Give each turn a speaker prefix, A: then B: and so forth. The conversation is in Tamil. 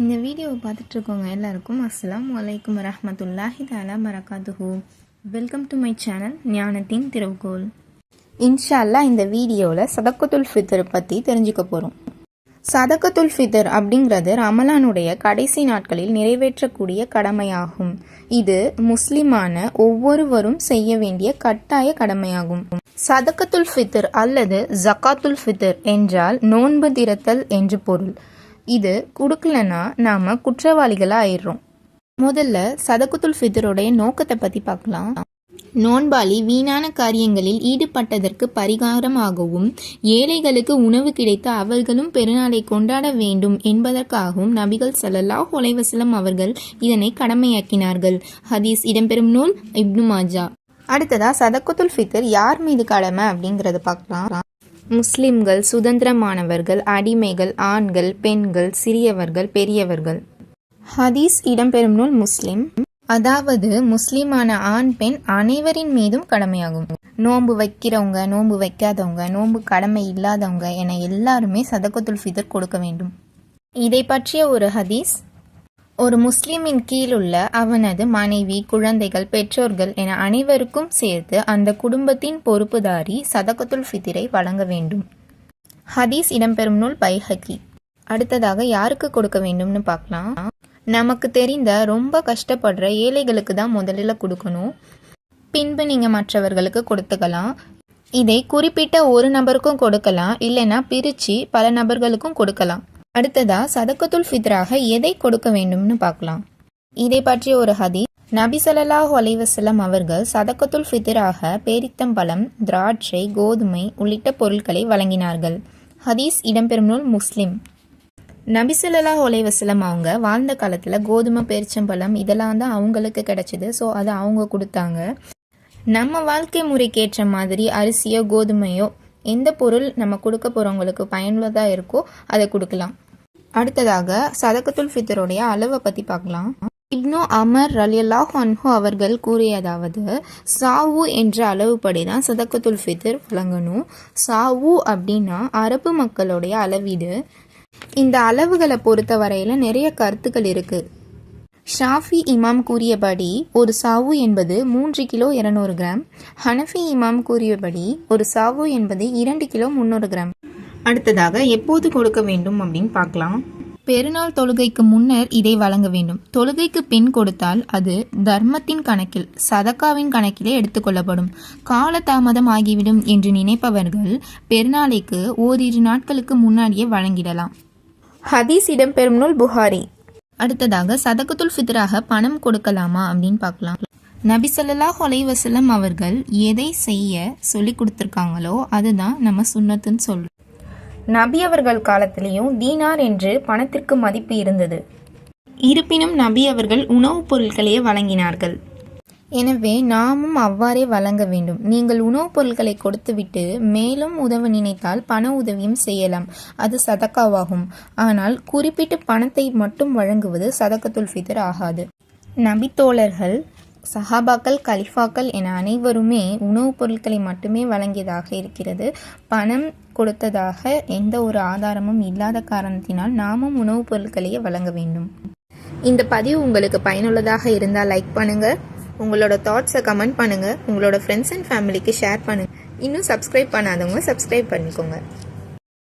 A: இந்த வீடியோவை பார்த்துட்ருக்கோங்க எல்லாருக்கும் அஸ்லாம் வலைக்கம் ரஹமத்துல்லாஹி தாலா பரகாத்துஹு. வெல்கம் டு மை சேனல் ஞானத்தின் திறவுகோல் இன்ஷால்லா இந்த வீடியோவில் சதக்கத்துல் ஃபித்தர் பற்றி தெரிஞ்சுக்க போகிறோம் சதக்கத்துல் ஃபிதர் அப்படிங்கிறது ரமலானுடைய கடைசி நாட்களில் நிறைவேற்றக்கூடிய கடமையாகும். இது முஸ்லிமான ஒவ்வொருவரும் செய்ய வேண்டிய கட்டாய கடமையாகும். சதக்கத்துல் ஃபித்தர் அல்லது ஜக்காத்துல் ஃபித்தர் என்றால் நோன்பு திறத்தல் என்று பொருள். இது கொடுக்கலன்னா நாம குற்றவாளிகளா ஆயிடுறோம் முதல்ல சதகுத்துல் ஃபித்ருடைய நோக்கத்தை பத்தி பார்க்கலாம். நோன்பாளி வீணான காரியங்களில் ஈடுபட்டதற்கு பரிகாரமாகவும் ஏழைகளுக்கு உணவு கிடைத்து அவர்களும் பெருநாளை கொண்டாட வேண்டும் என்பதற்காகவும் நபிகள் ஸல்லல்லாஹு ஒலைவசலம் அவர்கள் இதனை கடமையாக்கினார்கள். ஹதீஸ் இடம்பெறும் நூல் இப்னு மாஜா. அடுத்ததா சதக்குத்துல் ஃபித்ர் யார் மீது கடமை அப்படிங்கறத பார்க்கலாம். முஸ்லிம்கள் சுதந்திரமானவர்கள் அடிமைகள் ஆண்கள் பெண்கள் சிறியவர்கள் பெரியவர்கள். ஹதீஸ் இடம்பெறும் நூல் முஸ்லிம். அதாவது முஸ்லிமான ஆண் பெண் அனைவரின் மீதும் கடமையாகும். நோன்பு வைக்கிறவங்க நோன்பு வைக்காதவங்க நோன்பு கடமை இல்லாதவங்க என எல்லாருமே சதக்கத்துல் ஃபிதர் கொடுக்க வேண்டும். இதை பற்றிய ஒரு ஹதீஸ். ஒரு முஸ்லிமின் கீழுள்ள அவனது மனைவி குழந்தைகள் பெற்றோர்கள் என அனைவருக்கும் சேர்த்து அந்த குடும்பத்தின் பொறுப்புதாரி சதகத்துல் ஃபித்திரை வழங்க வேண்டும். ஹதீஸ் இடம்பெறும் நூல் பைஹக்கி. அடுத்ததாக யாருக்கு கொடுக்க வேண்டும்னு பார்க்கலாம். நமக்கு தெரிந்த ரொம்ப கஷ்டப்படுற ஏழைகளுக்கு தான் முதலில் கொடுக்கணும். பின்பு நீங்கள் மற்றவர்களுக்கு கொடுத்துக்கலாம். இதை குறிப்பிட்ட ஒரு நபருக்கும் கொடுக்கலாம். இல்லைன்னா பிரித்து பல நபர்களுக்கும் கொடுக்கலாம். அடுத்ததா சதக்கத்துல் ஃபித்ராக எதை கொடுக்க வேண்டும்னு பார்க்கலாம். இதை பற்றிய ஒரு ஹதீஸ் நபி ஸல்லல்லாஹு அலைவசலம் அவர்கள் சதக்கத்துல் ஃபித்ராக பேரித்தம்பழம் திராட்சை கோதுமை உள்ளிட்ட பொருட்களை வழங்கினார்கள். ஹதீஸ் இடம்பெறும் நூல் முஸ்லிம். நபி ஸல்லல்லாஹு அலைஹி அவங்க வாழ்ந்த காலத்தில் கோதுமை பேரிச்சம்பழம் இதெல்லாம் தான் அவங்களுக்கு கிடைச்சிது. ஸோ அதை அவங்க கொடுத்தாங்க. நம்ம வாழ்க்கை முறைக்கேற்ற மாதிரி அரிசியோ கோதுமையோ எந்த பொருள் நம்ம கொடுக்க போகிறவங்களுக்கு பயனுள்ளதாக இருக்கோ அதை கொடுக்கலாம். அடுத்ததாக சதகத்துல் ஃபித்தருடைய அளவை பற்றி பார்க்கலாம். இப்னு அமர் ரலியல்லாஹு அன்ஹு அவர்கள் கூறியதாவது சாவு என்ற அளவுப்படி தான் சதக்கத்துல் ஃபித்தர் வழங்கணும் சாவு அப்படின்னா அரபு மக்களுடைய அளவீடு. இந்த அளவுகளை பொறுத்த வரையில் நிறைய கருத்துக்கள் இருக்குது ஷாஃபி இமாம் கூறியபடி ஒரு சாவு என்பது மூன்று கிலோ இருநூறு கிராம். ஹனஃபி இமாம் கூறியபடி ஒரு சாவு என்பது இரண்டு கிலோ முந்நூறு கிராம். அடுத்ததாக எப்போது கொடுக்க வேண்டும் அப்படின்னு பார்க்கலாம். பெருநாள் தொழுகைக்கு முன்னர் இதை வழங்க வேண்டும். தொழுகைக்கு பின் கொடுத்தால் அது தர்மத்தின் கணக்கில் சதக்காவின் கணக்கிலே எடுத்துக்கொள்ளப்படும் காலதாமதம் ஆகிவிடும் என்று நினைப்பவர்கள் பெருநாளைக்கு ஓரிரு நாட்களுக்கு முன்னாடியே வழங்கிடலாம். ஹதீஸ் இடம்பெறும் நூல் புகாரி. அடுத்ததாக சதகத்துல் ஃபித்ராக பணம் கொடுக்கலாமா அப்படின்னு பார்க்கலாம். நபி ஸல்லல்லாஹு அலைஹி வஸல்லம் அவர்கள் எதை செய்ய சொல்லி கொடுத்துருக்காங்களோ அதுதான் நம்ம சுன்னத்துன்னு சொல்றோம். நபி அவர்கள் காலத்திலையும் தீனார் என்று பணத்திற்கு மதிப்பு இருந்தது. இருப்பினும் நபி அவர்கள் உணவுப் பொருட்களையே வழங்கினார்கள். எனவே நாமும் அவ்வாறே வழங்க வேண்டும். நீங்கள் உணவுப் பொருட்களை கொடுத்துவிட்டு மேலும் உதவ நினைத்தால் பண உதவியும் செய்யலாம். அது சதக்காவாகும். ஆனால் குறிப்பிட்டு பணத்தை மட்டும் வழங்குவது சதக்கத்துல் ஃபிதர் ஆகாது. நபித்தோழர்கள் சஹாபாக்கள் கலிஃபாக்கள் என அனைவருமே உணவுப் பொருட்களை மட்டுமே வழங்கியதாக இருக்கிறது. பணம் கொடுத்ததாக எந்த ஒரு ஆதாரமும் இல்லாத காரணத்தினால் நாமும் உணவுப் பொருட்களையே வழங்க வேண்டும். இந்த பதிவு உங்களுக்கு பயனுள்ளதாக இருந்தால் லைக் பண்ணுங்கள் உங்களோட தாட்ஸை கமெண்ட் பண்ணுங்கள் உங்களோட ஃப்ரெண்ட்ஸ் அண்ட் ஃபேமிலிக்கு ஷேர் பண்ணுங்கள் இன்னும் சப்ஸ்கிரைப் பண்ணாதவங்க சப்ஸ்கிரைப் பண்ணிக்கோங்க.